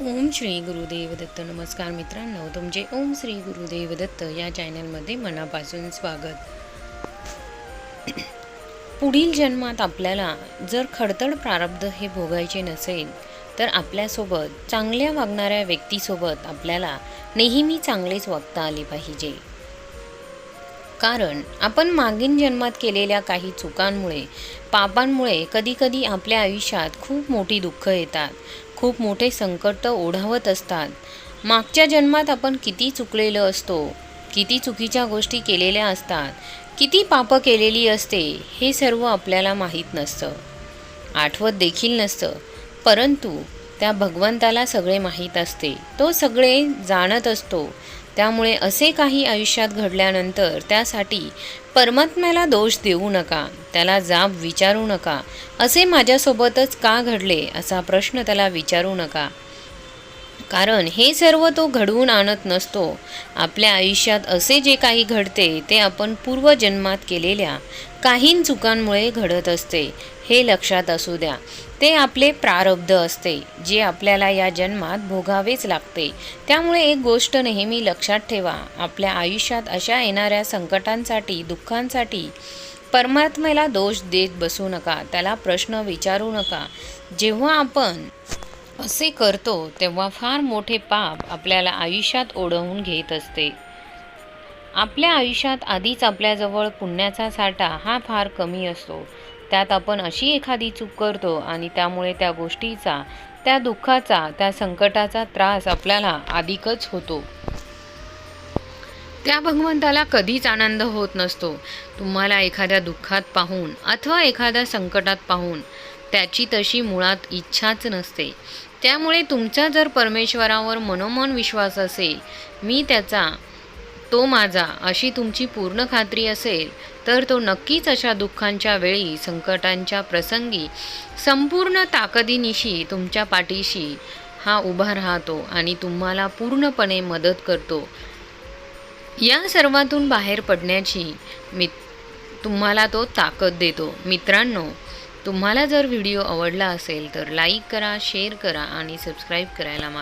ओम श्री गुरुदेव दत्त नमस्कार मित्रांनो तुमचे ओम श्री गुरुदेव दत्त या चॅनलमध्ये मनापासून स्वागत. पुढील जन्मात आपल्याला जर खडतड प्रारब्ध हे भोगायचे नसेल तर आपल्यासोबत चांगल्या वागणाऱ्या व्यक्तीसोबत आपल्याला नेहमी चांगलेच वागता आले पाहिजे. कारण आपण मागील जन्मात केलेल्या काही चुकांमुळे पापांमुळे कधीकधी आपल्या आयुष्यात खूप मोठी दुःख येतात. खूप मोठे संकट ओढावत असतात. मागच्या जन्मात आपण किती चुकलेलं असतो किती चुकीच्या गोष्टी केलेल्या असतात किती पापं केलेली असते हे सर्व आपल्याला माहीत नसतं. आठवत देखील नसतं. परंतु त्या भगवंताला सगळे माहीत असते. तो सगळे जाणत असतो. त्यामुळे असे काही आयुष्यात घडल्यानंतर त्यासाठी परमात्म्याला दोष देऊ नका त्याला जाब विचारू नका. असे माझ्यासोबतच का घडले असा प्रश्न त्याला विचारू नका. कारण हे सर्व तो घडवून आणत नसतो. आपल्या आयुष्यात असे जे काही घडते ते आपण पूर्वजन्मात केलेल्या काही चुकांमुळे घडत असते. हे लक्षात असू द्या. ते आपले प्रारब्ध असते जे आपल्याला या जन्मात भोगावेच लागते. त्यामुळे एक गोष्ट नेहमी लक्षात ठेवा. आपल्या आयुष्यात अशा येणाऱ्या संकटांसाठी दुःखांसाठी परमात्म्याला दोष देत बसू नका. त्याला प्रश्न विचारू नका. जेव्हा आपण असे करतो तेव्हा फार मोठे पाप आपल्याला आयुष्यात ओढवून घेत असते. आपल्या आयुष्यात आधीच आपल्याजवळ पुण्याचा साठा हा फार कमी असतो. त्यात आपण अशी एखादी चूक करतो आणि त्यामुळे त्या गोष्टीचा त्या दुःखाचा त्या संकटाचा त्रास आपल्याला अधिकच होतो. त्या भगवंताला कधीच आनंद होत नसतो. तुम्हाला एखाद्या दुःखात पाहून अथवा एखाद्या संकटात पाहून त्याची तशी मुळात इच्छाच नसते. त्यामुळे तुमचा जर परमेश्वरावर मनोमन विश्वास असेल मी त्याचा तो माझा अशी तुमची पूर्ण खात्री असेल तर तो नक्कीच अशा दुःखांच्या वेळी संकटांच्या प्रसंगी संपूर्ण ताकदीनिशी तुमच्या पाठीशी हा उभा राहतो आणि तुम्हाला पूर्णपणे मदत करतो. या सर्वातून बाहेर पडण्याची मी तुम्हाला तो ताकद देतो. मित्रांनो तुम्हाला जर व्हिडिओ आवडला असेल तर लाईक करा शेअर करा आणि सबस्क्राईब करायला मा